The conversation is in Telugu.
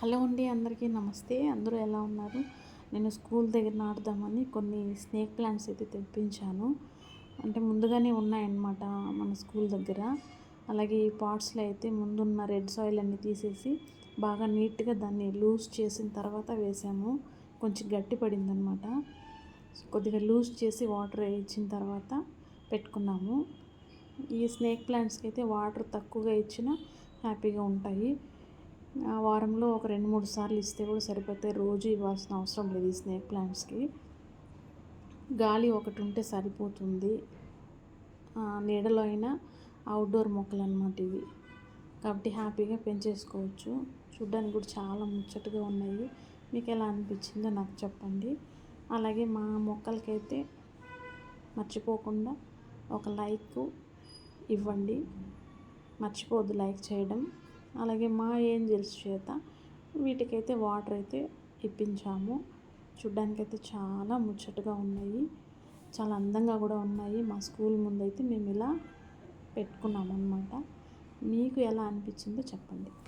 హలో అండి అందరికీ నమస్తే. అందరూ ఎలా ఉన్నారు? నేను స్కూల్ దగ్గర నాటుదామని కొన్ని స్నేక్ ప్లాంట్స్ అయితే తెప్పించాను. అంటే ముందుగానే ఉన్నాయన్నమాట మన స్కూల్ దగ్గర. అలాగే ఈ పాట్స్లో అయితే ముందున్న రెడ్ సాయిల్ అన్ని తీసేసి బాగా నీట్గా దాన్ని లూజ్ చేసిన తర్వాత వేసాము. కొంచెం గట్టి పడిందనమాట కొద్దిగా లూజ్ చేసి వాటర్ ఇచ్చిన తర్వాత పెట్టుకున్నాము. ఈ స్నేక్ ప్లాంట్స్కి అయితే వాటర్ తక్కువగా ఇచ్చినా హ్యాపీగా ఉంటాయి. వారంలో ఒక రెండు మూడు సార్లు ఇస్తే కూడా సరిపోతే రోజు ఇవ్వాల్సిన అవసరం లేదు ఈ స్నేక్ ప్లాంట్స్కి. గాలి ఒకటి ఉంటే సరిపోతుంది. నీడలో అయినా అవుట్డోర్ మొక్కలు అనమాట ఇవి. కాబట్టి హ్యాపీగా పెంచేసుకోవచ్చు. చూడ్డానికి కూడా చాలా ముచ్చటగా ఉన్నాయి. మీకు ఎలా అనిపించిందో నాకు చెప్పండి. అలాగే మా మొక్కలకైతే మర్చిపోకుండా ఒక లైక్ ఇవ్వండి. మర్చిపోద్దు లైక్ చేయడం. అలాగే మా ఏంజల్స్ చేత వీటికైతే వాటర్ అయితే ఇప్పించాము. చూడ్డానికైతే చాలా ముచ్చటగా ఉన్నాయి. చాలా అందంగా కూడా ఉన్నాయి. మా స్కూల్ ముందైతే మేము ఇలా పెట్టుకున్నామనమాట మీకు ఎలా అనిపించిందో చెప్పండి.